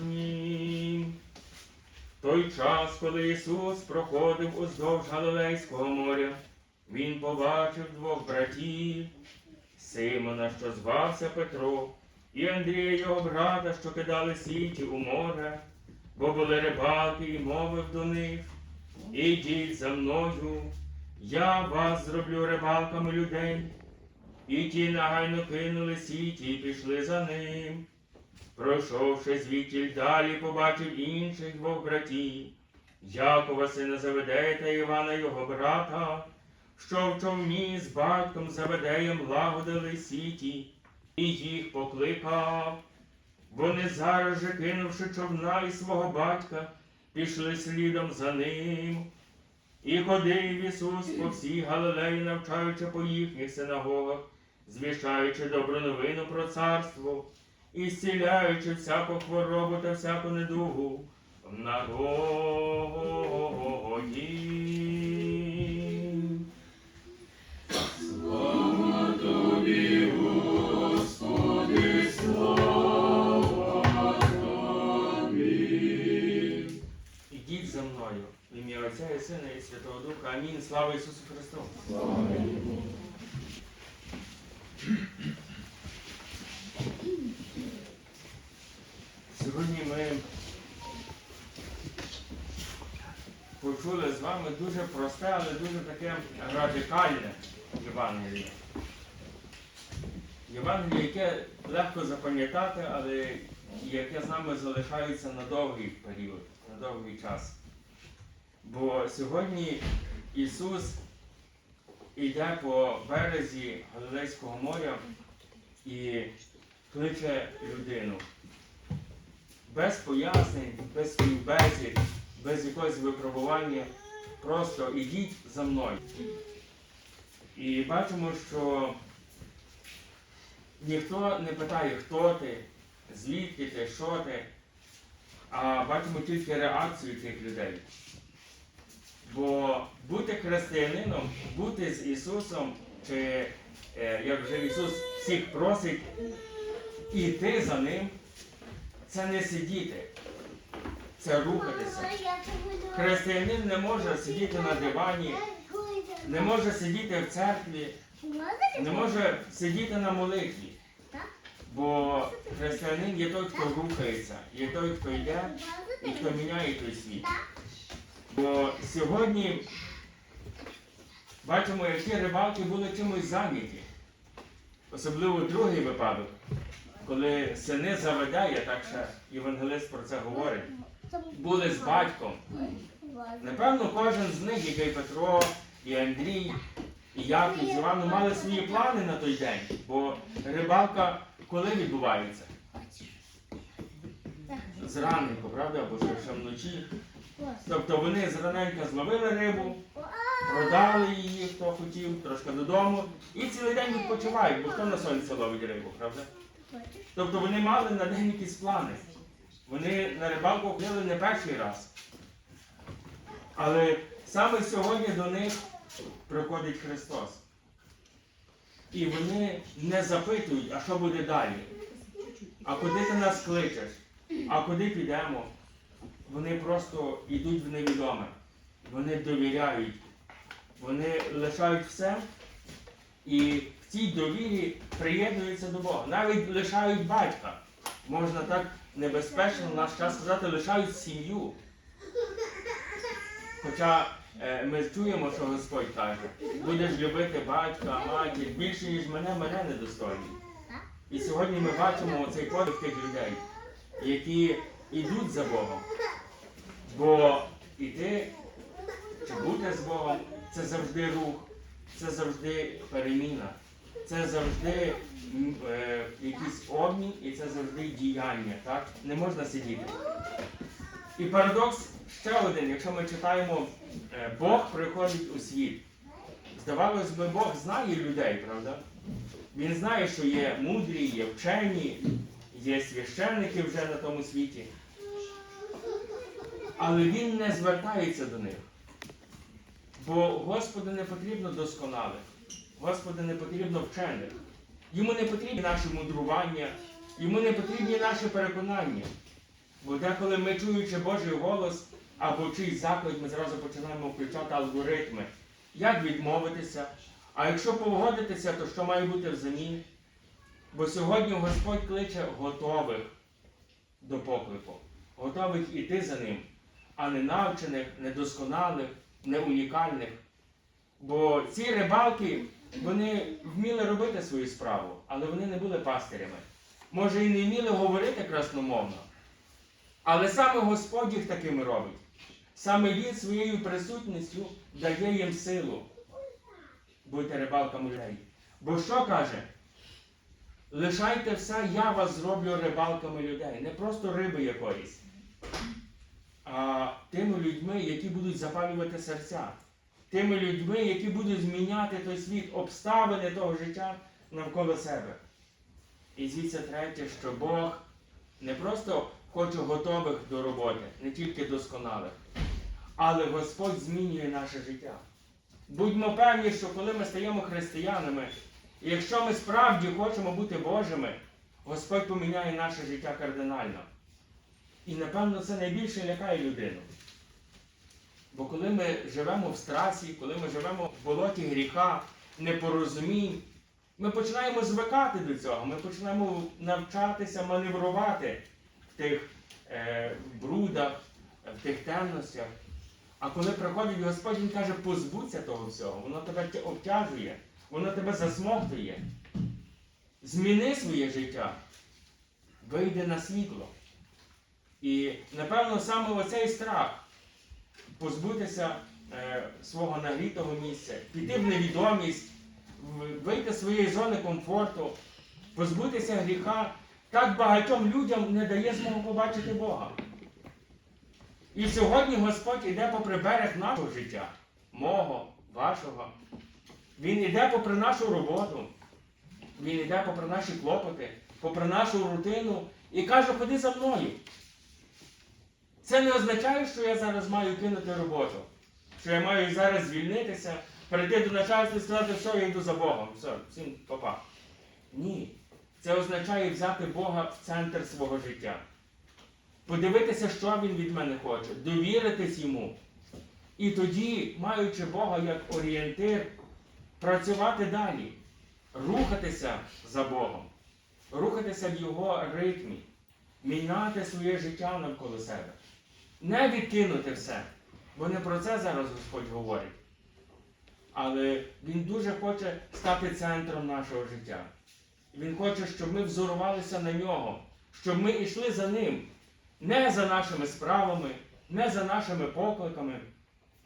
В той час, коли Ісус проходив уздовж Галилейського моря, Він побачив двох братів, Симона, що звався Петро, і Андрія його брата, що кидали сіті у море, бо були рибалки, і мовив до них. Ідіть за мною, я вас зроблю рибалками людей. І ті нагайно кинули сіті і пішли за ним. Пройшовши звідтіль далі, побачив інших двох братів, Якова сина Заведея та Івана його брата, що в човні з батьком Заведеєм лагодили сіті, і їх покликав. Вони зараз же, кинувши човна і свого батька, пішли слідом за ним. І ходив Ісус по всій Галилеї, навчаючи по їхніх синагогах, звіщаючи добру новину про царство і зціляючи всяку хворобу та всяку недугу народі. Слава тобі, слава за мною, в ім'я Отця і Сина і Святого Духа. Амінь. Слава Ісусу Христу! Сьогодні ми почули з вами дуже просте, але дуже таке радикальне Євангеліє. Євангеліє, яке легко запам'ятати, але яке з нами залишається на довгий період, на довгий час. Бо сьогодні Ісус йде по березі Галилейського моря і кличе людину. Без пояснень, без співбесід, без якогось випробування. Просто ідіть за мною. І бачимо, що ніхто не питає, хто ти, звідки ти, що ти, а бачимо тільки реакцію тих людей. Бо бути християнином, бути з Ісусом, чи е, як вже Ісус всіх просить іти за Ним, це не сидіти, це рухатися. Християнин не може сидіти на дивані, не може сидіти в церкві, не може сидіти на молитві. Бо християнин є той, хто рухається, є той, хто йде і хто міняє той світ. Бо сьогодні бачимо, які рибалки були чимось зайняті. Особливо другий випадок, коли сини Заведея, так ще євангелист про це говорить, були з батьком. Напевно, кожен з них, який Петро, і Андрій, і Яків, з Іваном, мали свої плани на той день. Бо рибалка коли відбувається? Зранку, правда? Або ще вночі. Тобто вони зраненька зловили рибу, продали її, хто хотів, трошки додому, і цілий день відпочивають, бо хто на сонці ловить рибу, правда? Тобто вони мали на день якісь плани. Вони на рибалку ходили не перший раз. Але саме сьогодні до них приходить Христос. І вони не запитують, а що буде далі? А куди ти нас кличеш? А куди підемо? Вони просто йдуть в невідоме. Вони довіряють. Вони лишають все і в цій довірі приєднуються до Бога. Навіть лишають батька. Можна так небезпечно в наш час сказати, лишають сім'ю. Хоча е, ми чуємо, що Господь каже, будеш любити батька, матір більше, ніж мене, мене недостойний. І сьогодні ми бачимо цей подих тих людей, які йдуть за Богом. Бо іти чи бути з Богом це завжди рух, це завжди переміна, це завжди е, якийсь обмін і це завжди діяння. Так? Не можна сидіти. І парадокс ще один, якщо ми читаємо, е, Бог приходить у світ. Здавалось би, Бог знає людей, правда? Він знає, що є мудрі, є вчені, є священники вже на тому світі. Але він не звертається до них. Бо Господу не потрібно досконалих, Господу не потрібно вчених. Йому не потрібні наші мудрування, йому не потрібні наші переконання. Бо деколи ми чуючи Божий голос або чийсь заклик, ми зразу починаємо включати алгоритми. Як відмовитися? А якщо погодитися, то що має бути взамін? Бо сьогодні Господь кличе готових до поклику, готових іти за ним, а не навчених, недосконалих, не унікальних. Бо ці рибалки, вони вміли робити свою справу, але вони не були пастирями. Може, і не вміли говорити красномовно. Але саме Господь їх такими робить. Саме Він своєю присутністю дає їм силу. Будьте рибалками людей. Бо що каже? Лишайте все, я вас зроблю рибалками людей. Не просто риби якоїсь, а тими людьми, які будуть запалювати серця. Тими людьми, які будуть зміняти той світ, обставини того життя навколо себе. І звідси третє, що Бог не просто хоче готових до роботи, не тільки досконалих, але Господь змінює наше життя. Будьмо певні, що коли ми стаємо християнами, і якщо ми справді хочемо бути Божими, Господь поміняє наше життя кардинально. І напевно це найбільше лякає людину. Бо коли ми живемо в страсі, коли ми живемо в болоті гріха, непорозумінь, ми починаємо звикати до цього, ми починаємо навчатися маневрувати в тих е, брудах, в тих темностях. А коли приходить Господь, Він каже, позбудься того всього, воно тебе обтяжує, воно тебе засмоктує. Зміни своє життя, вийди на світло. І напевно саме оцей страх позбутися е, свого нагрітого місця, піти в невідомість, вийти з своєї зони комфорту, позбутися гріха, так багатьом людям не дає змогу побачити Бога. І сьогодні Господь іде попри берег нашого життя, мого, вашого. Він іде попри нашу роботу, Він іде попри наші клопоти, попри нашу рутину і каже, ходи за мною. Це не означає, що я зараз маю кинути роботу, що я маю зараз звільнитися, перейти до начальства і сказати, все, я йду за Богом. Все, всім папа. Ні. Це означає взяти Бога в центр свого життя. Подивитися, що Він від мене хоче, довіритись йому. І тоді, маючи Бога як орієнтир, працювати далі, рухатися за Богом, рухатися в Його ритмі, міняти своє життя навколо себе. Не відкинути все. Бо не про це зараз Господь говорить. Але Він дуже хоче стати центром нашого життя. Він хоче, щоб ми взорувалися на нього, щоб ми йшли за ним. Не за нашими справами, не за нашими покликами,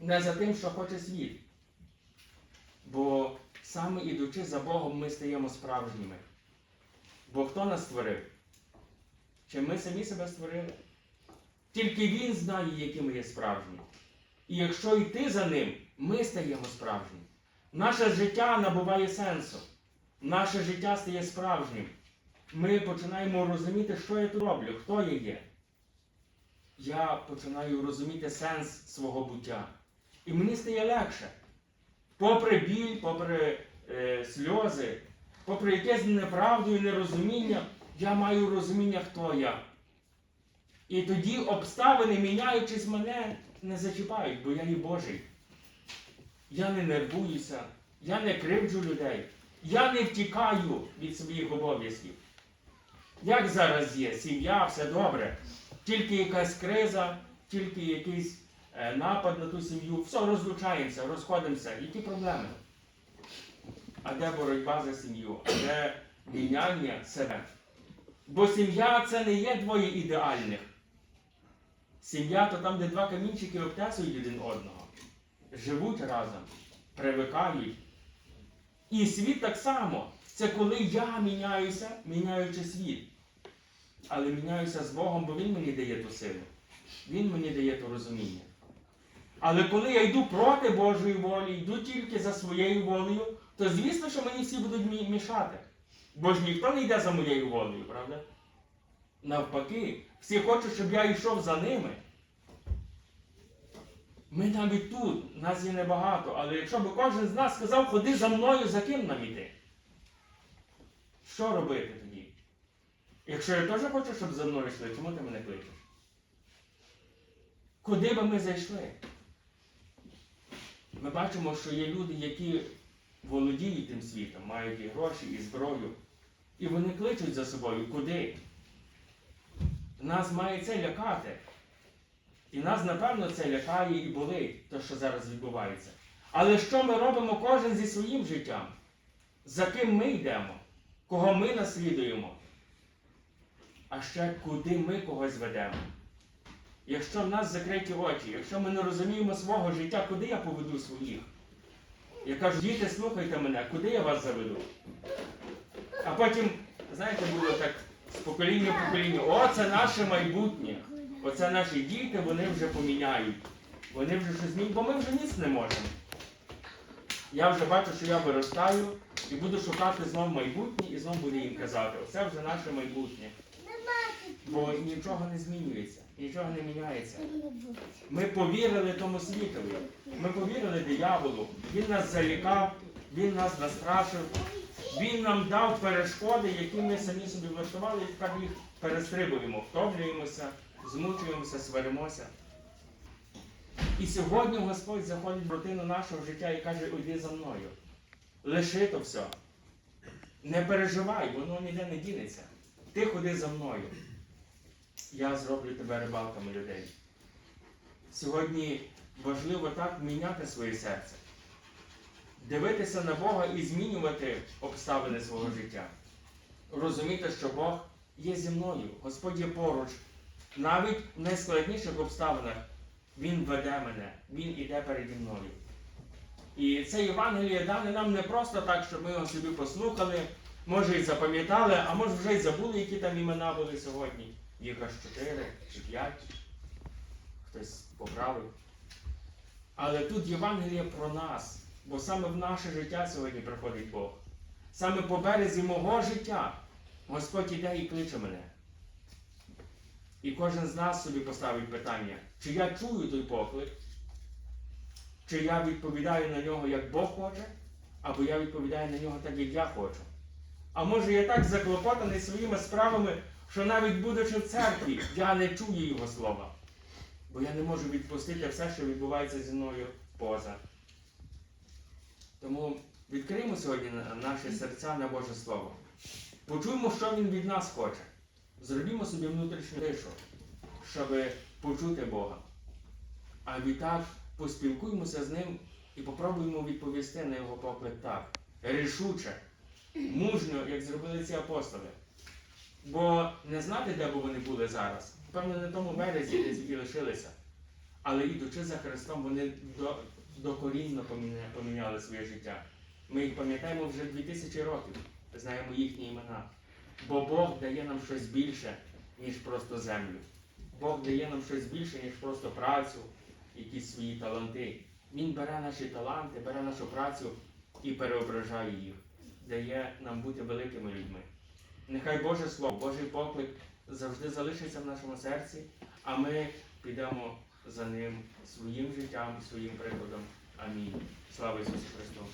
не за тим, що хоче світ. Бо саме ідучи за Богом, ми стаємо справжніми. Бо хто нас створив? Чи ми самі себе створили? Тільки Він знає, які ми є справжні. І якщо йти за ним, ми стаємо справжні. Наше життя набуває сенсу. Наше життя стає справжнім. Ми починаємо розуміти, що я тут роблю, хто я є. Я починаю розуміти сенс свого буття. І мені стає легше. Попри біль, попри е, сльози, попри якесь неправду і нерозуміння, я маю розуміння, хто я. І тоді обставини, міняючись мене, не зачіпають, бо я є Божий. Я не нервуюся, я не кривджу людей, я не втікаю від своїх обов'язків. Як зараз є, сім'я, все добре. Тільки якась криза, тільки якийсь е, напад на ту сім'ю, все, розлучаємося, розходимося. Які проблеми? А де боротьба за сім'ю? А де міняння себе? Бо сім'я це не є двоє ідеальних. Сім'я то там, де два камінчики обтесують один одного, живуть разом, привикають. І світ так само. Це коли я міняюся, міняючи світ. Але міняюся з Богом, бо Він мені дає ту силу. Він мені дає то розуміння. Але коли я йду проти Божої волі, йду тільки за своєю волею, то звісно, що мені всі будуть мішати. Бо ж ніхто не йде за моєю волею, правда? Навпаки, всі хочуть, щоб я йшов за ними. Ми навіть тут, нас є небагато, але якщо б кожен з нас сказав, ходи за мною, за ким нам іти? Що робити тоді? Якщо я теж хочу, щоб за мною йшли, чому ти мене кличеш? Куди би ми зайшли? Ми бачимо, що є люди, які володіють тим світом, мають і гроші, і зброю. І вони кличуть за собою куди? Нас має це лякати. І нас, напевно, це лякає і болить, те, що зараз відбувається. Але що ми робимо кожен зі своїм життям? За ким ми йдемо? Кого ми наслідуємо? А ще куди ми когось ведемо? Якщо в нас закриті очі, якщо ми не розуміємо свого життя, куди я поведу своїх? Я кажу, діти, слухайте мене, куди я вас заведу? А потім, знаєте, було так з покоління в покоління, о, це наше майбутнє. Оце наші діти, вони вже поміняють. Вони вже щось змінюють, бо ми вже ніц не можемо. Я вже бачу, що я виростаю і буду шукати знов майбутнє і знов буду їм казати, оце вже наше майбутнє. Бо нічого не змінюється, нічого не міняється. Ми повірили тому світові. Ми повірили дияволу. Він нас залікав, він нас настрашив, він нам дав перешкоди, які ми самі собі влаштували, і тепер їх перестрибуємо, втомлюємося, змучуємося, сваримося. І сьогодні Господь заходить в родину нашого життя і каже, уйди за мною. Лиши то все. Не переживай, воно ніде не дінеться. Ти ходи за мною. Я зроблю тебе рибалками людей. Сьогодні важливо так міняти своє серце, дивитися на Бога і змінювати обставини свого життя. Розуміти, що Бог є зі мною, Господь є поруч. Навіть в найскладніших обставинах Він веде мене, Він іде переді мною. І це Євангеліє дане нам не просто так, щоб ми його собі послухали, може і запам'ятали, а може вже й забули, які там імена були сьогодні. Їх аж чотири чи п'ять. Хтось поправив. Але тут Євангеліє про нас, бо саме в наше життя сьогодні приходить Бог. Саме по березі мого життя Господь іде і кличе мене. І кожен з нас собі поставить питання, чи я чую той поклик, чи я відповідаю на нього, як Бог хоче, або я відповідаю на нього так, як я хочу. А може я так заклопотаний своїми справами, що навіть будучи в церкві, я не чую його слова. Бо я не можу відпустити все, що відбувається зі мною поза. Тому відкриємо сьогодні наші серця на Боже Слово. Почуємо, що Він від нас хоче. Зробімо собі внутрішню тишу, щоб почути Бога. А відтак поспілкуємося з ним і попробуємо відповісти на його поклик так. Рішуче, мужньо, як зробили ці апостоли. Бо не знати, де б вони були зараз. Певно, на тому березі, десь і лишилися. Але ідучи за Христом, вони докорінно поміняли своє життя. Ми їх пам'ятаємо вже 2000 років, знаємо їхні імена. Бо Бог дає нам щось більше, ніж просто землю. Бог дає нам щось більше, ніж просто працю, якісь свої таланти. Він бере наші таланти, бере нашу працю і переображає їх, дає нам бути великими людьми. Нехай Боже Слово, Божий поклик завжди залишиться в нашому серці, а ми підемо за ним своїм життям і своїм прикладом. Амінь. Слава Ісусу Христу!